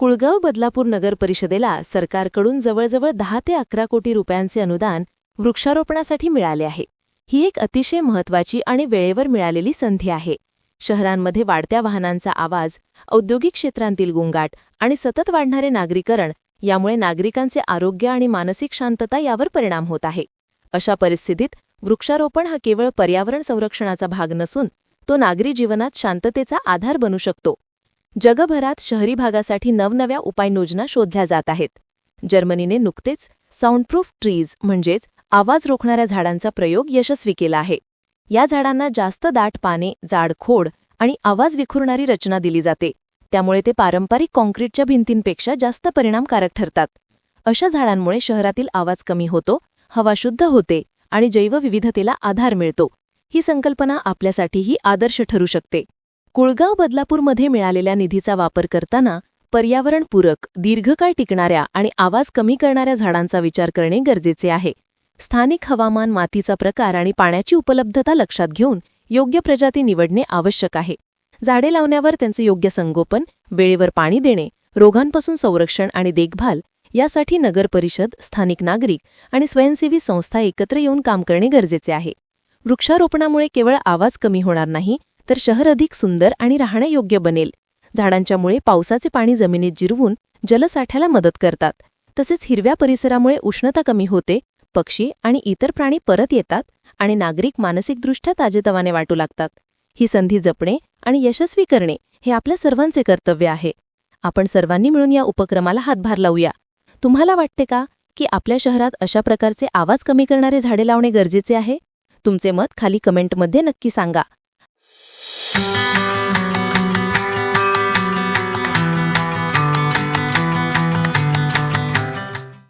कुळगाव बदलापूर नगर परिषदेला सरकारकडून जवळजवळ दहा ते अकरा कोटी रुपयांचे अनुदान वृक्षारोपणासाठी मिळाले आहे. ही एक अतिशय महत्वाची आणि वेळेवर मिळालेली संधी आहे. शहरांमध्ये वाढत्या वाहनांचा आवाज औद्योगिक क्षेत्रांतील गुंगाट आणि सतत वाढणारे नागरीकरण यामुळे नागरिकांचे आरोग्य आणि मानसिक शांतता यावर परिणाम होत आहे. अशा परिस्थितीत वृक्षारोपण हा केवळ पर्यावरण संरक्षणाचा भाग नसून तो नागरी जीवनात शांततेचा आधार बनू शकतो. जगभरात शहरी भागासाठी नवनव्या उपाययोजना शोधल्या जात आहेत. जर्मनीने नुकतेच साऊंडप्रूफ ट्रीज म्हणजेच आवाज रोखणाऱ्या झाडांचा प्रयोग यशस्वी केला आहे. या झाडांना जास्त दाट पाने जाड खोड आणि आवाज विखुरणारी रचना दिली जाते. त्यामुळे ते पारंपरिक काँक्रीटच्या भिंतींपेक्षा जास्त परिणामकारक ठरतात. अशा झाडांमुळे शहरातील आवाज कमी होतो हवा शुद्ध होते आणि जैवविविधतेला आधार मिळतो. ही संकल्पना आपल्यासाठीही आदर्श ठरू शकते. कुळगाव बदलापूरमध्ये मिळालेल्या निधीचा वापर करताना पर्यावरणपूरक दीर्घकाळ टिकणाऱ्या आणि आवाज कमी करणाऱ्या झाडांचा विचार करणे गरजेचे आहे. स्थानिक हवामान मातीचा प्रकार आणि पाण्याची उपलब्धता लक्षात घेऊन योग्य प्रजाती निवडणे आवश्यक आहे. झाडे लावण्यावर त्यांचे योग्य संगोपन वेळेवर पाणी देणे रोगांपासून संरक्षण आणि देखभाल यासाठी नगर परिषद स्थानिक नागरिक आणि स्वयंसेवी संस्था एकत्र येऊन काम करणे गरजेचे आहे. वृक्षारोपणामुळे केवळ आवाज कमी होणार नाही तर शहर अधिक सुंदर आणि राहण्यायोग्य बनेल. झाडांच्यामुळे पावसाचे पाणी जमिनीत जिरवून जलसाठ्याला मदत करतात. तसेच हिरव्या परिसरामुळे उष्णता कमी होते पक्षी आणि इतर प्राणी परत येतात आणि नागरिक मानसिकदृष्ट्या ताजेतवाने वाटू लागतात. ही संधी जपणे आणि यशस्वी करणे हे आपल्या सर्वांचे कर्तव्य आहे. आपण सर्वांनी मिळून या उपक्रमाला हातभार लावूया. तुम्हाला वाटते का की आपल्या शहरात अशा प्रकारचे आवाज कमी करणारे झाडे लावणे गरजेचे आहे? तुमचे मत खाली कमेंटमध्ये नक्की सांगा. Thank you.